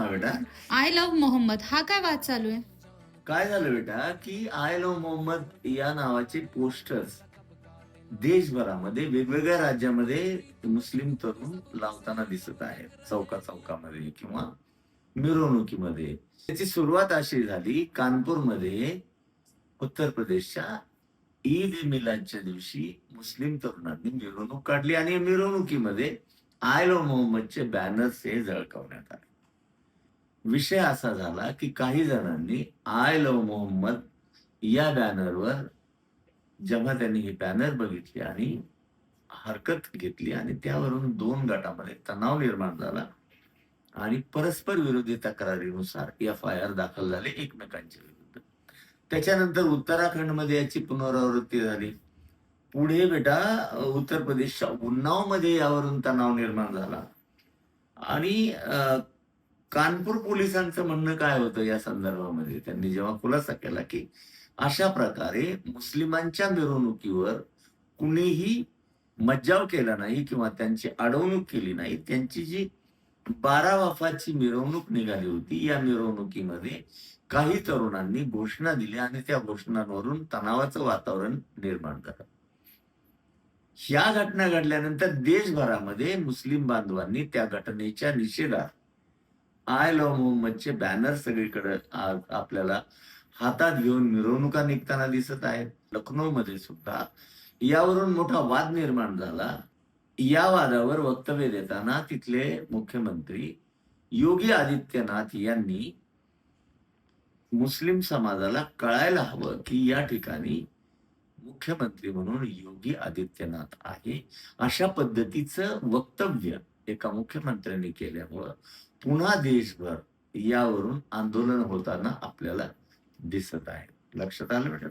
हा बेटा. I love Mohammed हा काय वाद चालू आहे? काय झालं बेटा की आय लव्ह मोहम्मद या नावाचे पोस्टर्स देशभरामध्ये वेगवेगळ्या राज्यामध्ये मुस्लिम तरुण लावताना दिसत आहेत. चौका चौकामध्ये किंवा मिरवणुकीमध्ये. त्याची सुरुवात अशी झाली कानपूरमध्ये उत्तर प्रदेशच्या ईद ए मिलादच्या दिवशी मुस्लिम तरुणांनी मिरवणूक काढली आणि मिरवणुकीमध्ये आय लव्ह मोहम्मदचे बॅनर्स हे झळकावण्यात आले. विषय असा झाला की काही जणांनी आय लव मोहम्मद या बॅनरवर जेव्हा त्यांनी ही बॅनर बघितली आणि हरकत घेतली आणि त्यावरून दोन गटामध्ये तणाव निर्माण झाला आणि परस्पर विरोधी तक्रारीनुसार एफ आय आर दाखल झाले एकमेकांच्या विरुद्ध. त्याच्यानंतर उत्तराखंडमध्ये याची पुनरावृत्ती झाली. पुढे बेटा उत्तर प्रदेशच्या उन्नावमध्ये यावरून तणाव निर्माण झाला. आणि कानपूर पोलिसांचं म्हणणं काय होतं या संदर्भामध्ये? त्यांनी जेव्हा खुलासा केला की अशा प्रकारे मुस्लिमांच्या मिरवणुकीवर कुणीही मज्जाव केला नाही किंवा त्यांची अडवणूक केली नाही त्यांची जी बारा वाफाची मिरवणूक निघाली होती या मिरवणुकीमध्ये काही तरुणांनी घोषणा दिल्या आणि त्या घोषणांवरून तणावाचं वातावरण निर्माण झालं. ह्या घटना घडल्यानंतर देशभरामध्ये मुस्लिम बांधवांनी त्या घटनेच्या निषेधात आय लव्ह मोहम्मदचे बॅनर सगळीकडे आज आपल्याला हातात घेऊन मिरवणुका निघताना दिसत आहेत. लखनौमध्ये सुद्धा यावरून मोठा वाद निर्माण झाला. या वादावर वक्तव्य देताना तिथले मुख्यमंत्री योगी आदित्यनाथ यांनी मुस्लिम समाजाला कळायला हवं की या ठिकाणी मुख्यमंत्री म्हणून योगी आदित्यनाथ आहे. अशा पद्धतीचं वक्तव्य एका मुख्यमंत्र्यांनी केल्यामुळं पुन्हा देशभर यावरून आंदोलन होताना आपल्याला दिसत आहे. लक्षात आलं बेटा